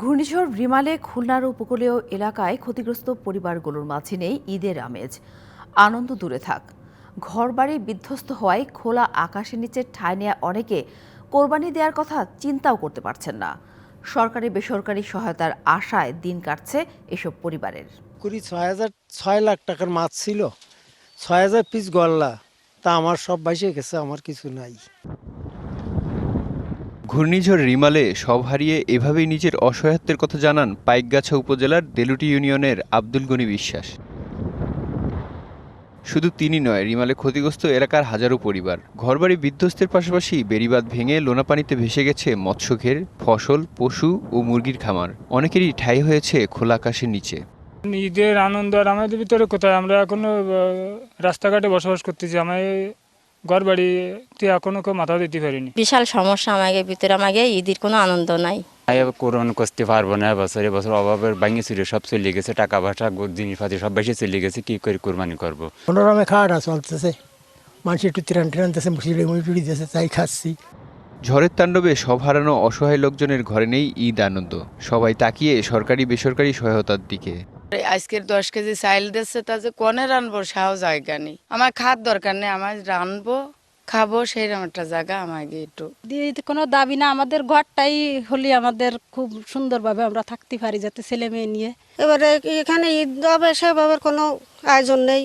ঘূর্ণিঝড় রিমালে, খুলনার উপকূলীয় এলাকায় ক্ষতিগ্রস্ত পরিবারগুলোর মাঝে নেই ঈদের আমেজ। আনন্দ দূরে থাক। ঘরবাড়ি বিধ্বস্ত হওয়ায় খোলা আকাশের নিচে ঠাঁই নেওয়া অনেকে কোরবানি দেওয়ার কথা চিন্তাও করতে পারছেন না। সরকারি, বেসরকারি সহায়তার আশায় দিন কাটছে এসব পরিবারের। কুড়ি ছয় হাজার, ছয় লাখ টাকার মাছ ছিল। ছয় হাজার পিস গল্লা। তা আমার সব বাইসে গেছে, আমার কিছু নাই। ঘূর্ণিঝড় রিমালে সব হারিয়ে এভাবেই নিজের অসহায়ত্বের কথা জানান পাইকগাছা উপজেলার দেলুটি ইউনিয়নের আব্দুল গনি বিশ্বাস। শুধু তিনি নয়, রিমালে ক্ষতিগ্রস্ত এলাকার হাজারো পরিবার। ঘরবাড়ি বিধ্বস্তের পাশাপাশি বেড়িবাঁধ ভেঙে লোনাপানিতে ভেসে গেছে মৎস্যঘের ফসল, পশু ও মুরগির খামার। অনেকেরই ঠাই হয়েছে খোলা আকাশের নিচে। ঈদের আনন্দ আর আমাদের ভিতরে কোথায়? আমরা এখনও রাস্তাঘাটে বসবাস করতেছি। আমি ঘর বাড়িতে এখনও কেউ মাথা দিতে পারিনি। বিশাল সমস্যা আমাকে ভিতরে আমাকে ঈদের কোনো আনন্দ নাই। এবার করতে পারব না বছর বছর অভাবের ভাঙে চুরি সব চলে গেছে টাকা পয়সা জিনিসপাতি সব বেশি চলে গেছে কি করে কোরবানি করব? কোনোরমে খাওয়াটা চলতেছে। মানুষ একটু তিরান টিরানতেছে মুসিড়ি মুড়ি দিতেছে তাই খাচ্ছি। ঝড়ের তাণ্ডবে সব হারানো অসহায় লোকজনের ঘরে নেই ঈদ আনন্দ। সবাই তাকিয়ে সরকারি বেসরকারি সহায়তার দিকে। আজকের দশ কেজি চাইল দিচ্ছে তা যে কনে রানবো সাহস জায়গা নেই। আমার খাদ দরকার নেই আমার রানবো খাব সেইরকম একটা জায়গা আমাকে একটু। দিয়ে কোনো দাবি না আমাদের ঘরটাই হলে আমাদের খুব সুন্দরভাবে আমরা থাকতে পারি যাতে ছেলে মেয়ে নিয়ে। এবারে এখানে ঈদ হবে সেভাবে কোনো আয়োজন নেই।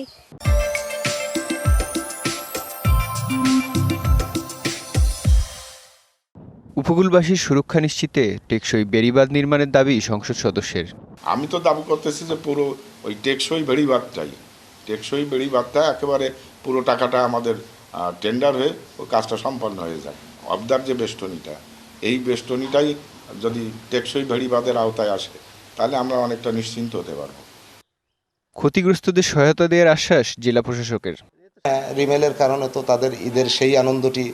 উপকূলবাসীর সুরক্ষা নিশ্চিতে টেকসই বেড়িবাঁধ নির্মাণের দাবি সংসদ সদস্যের। আমি তো দাবি করতেছি যে পুরো ওই টেকসই বেড়িবাঁধটাই। টেকসই বেড়িবাঁধটা একেবারে পুরো টাকাটা আমাদের টেন্ডার হয়ে ওই কাজটা সম্পন্ন হয়ে যায়। অবদার যে বেষ্টনীটা এই বেষ্টনীটাই যদি টেকসই বেড়িবাঁধের আওতায় আসে তাহলে আমরা অনেকটা নিশ্চিন্ত হতে পারব। ক্ষতিগ্রস্তদের সহায়তা দেওয়ার আশ্বাস জেলা প্রশাসকের। রিমেলের কারণে তো তাদের ঈদের সেই আনন্দটি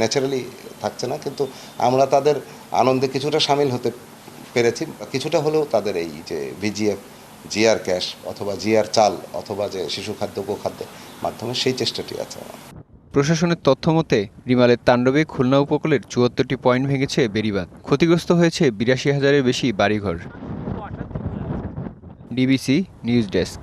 ন্যাচারালি থাকছে না কিন্তু আমরা তাদের আনন্দে কিছুটা সামিল হতে পেরেছি। কিছুটা হলেও তাদের এই যে ভিজিএফ জিআর ক্যাশ অথবা জিআর চাল অথবা যে শিশু খাদ্য গোখাদ্যের মাধ্যমে সেই চেষ্টাটি আছে আমার। প্রশাসনের তথ্য মতে রিমালের তাণ্ডবে খুলনা উপকূলের চুয়াত্তরটি পয়েন্ট ভেঙেছে বেড়িবাঁধ। ক্ষতিগ্রস্ত হয়েছে বিরাশি হাজারের বেশি বাড়িঘর। DBC news desk